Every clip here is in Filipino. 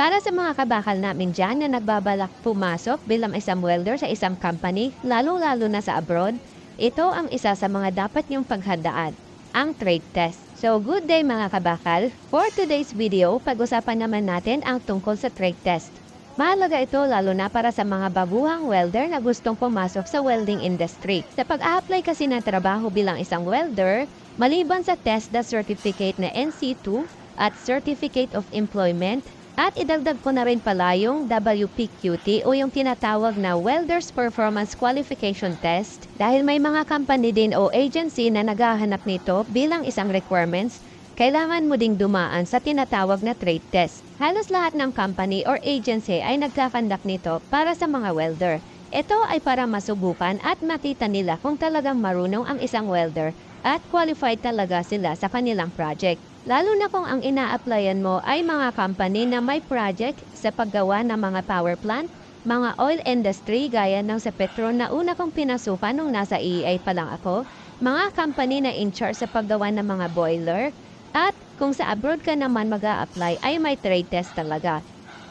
Para sa mga kabakal namin dyan na nagbabalak pumasok bilang isang welder sa isang company, lalo-lalo na sa abroad, ito ang isa sa mga dapat niyong paghandaan, ang trade test. So good day mga kabakal! For today's video, pag-usapan naman natin ang tungkol sa trade test. Mahalaga ito lalo na para sa mga baguhang welder na gustong pumasok sa welding industry. Sa pag-a-apply kasi ng trabaho bilang isang welder, maliban sa TESDA certificate na NC2 at Certificate of Employment, at idagdag ko na rin pala yung WPQT o yung tinatawag na Welder's Performance Qualification Test dahil may mga company din o agency na naghahanap nito bilang isang requirements kailangan mo ding dumaan sa tinatawag na trade test. Halos lahat ng company or agency ay nagkakandak nito para sa mga welder. Ito ay para masubukan at makita nila kung talagang marunong ang isang welder at qualified talaga sila sa kanilang project. Lalo na kung ang ina-applyan mo ay mga company na may project sa paggawa ng mga power plant, mga oil industry gaya ng sa Petron na una kong pinasukan nung nasa EA pa lang ako, mga company na in charge sa paggawa ng mga boiler, at kung sa abroad ka naman mag apply ay may trade test talaga.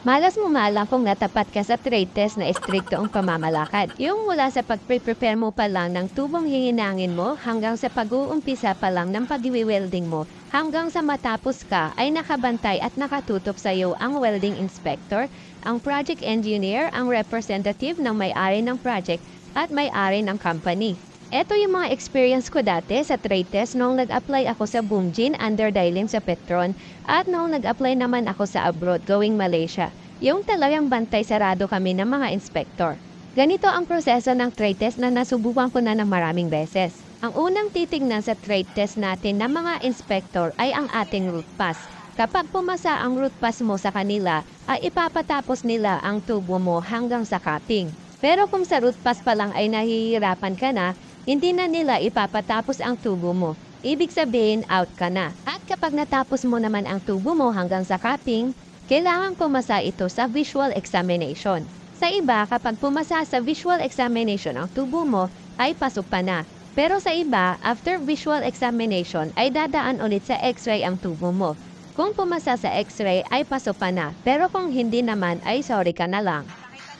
Malas mo malang kung natapat ka sa trade test na estrikto ang pamamalakad. Yung mula sa pag-prepare mo pa lang ng tubong hihinangin mo hanggang sa pag-uumpisa pa lang ng pag-welding mo hanggang sa matapos ka ay nakabantay at nakatutok sa iyo ang welding inspector, ang project engineer, ang representative ng may-ari ng project at may-ari ng company. Ito yung mga experience ko dati sa trade test noong nag-apply ako sa Boomjin under Dailim sa Petron at noong nag-apply naman ako sa abroad going Malaysia. Yung talagang bantay sarado kami ng mga inspector. Ganito ang proseso ng trade test na nasubukan ko na ng maraming beses. Ang unang titingnan sa trade test natin ng mga inspector ay ang ating root pass. Kapag pumasa ang root pass mo sa kanila, ay ipapatapos nila ang tubo mo hanggang sa cutting. Pero kung sa root pass pa lang ay nahihirapan ka na, hindi na nila ipapatapos ang tubo mo. Ibig sabihin, out ka na. At kapag natapos mo naman ang tubo mo hanggang sa cutting, kailangan pumasa ito sa visual examination. Sa iba, kapag pumasa sa visual examination ang tubo mo, ay pasok pa na. Pero sa iba, after visual examination, ay dadaan ulit sa x-ray ang tubo mo. Kung pumasa sa x-ray, ay pasok pa na. Pero kung hindi naman, ay sorry ka na lang.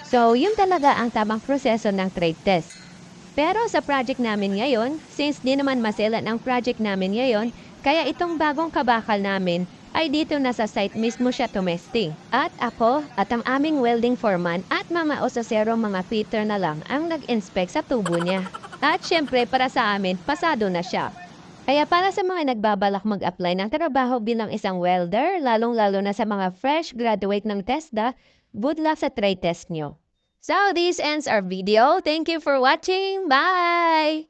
So, yun talaga ang tamang proseso ng trade test. Pero sa project namin ngayon, since di naman maselan ang project namin ngayon, kaya itong bagong kabakal namin ay dito na sa site mismo siya tumesting. At ako at ang aming welding foreman at mga osasero mga fitter na lang ang nag-inspect sa tubo niya. At syempre para sa amin, pasado na siya. Kaya para sa mga nagbabalak mag-apply ng trabaho bilang isang welder, lalong-lalo na sa mga fresh graduate ng TESDA, good luck sa trade test nyo. So this ends our video. Thank you for watching. Bye!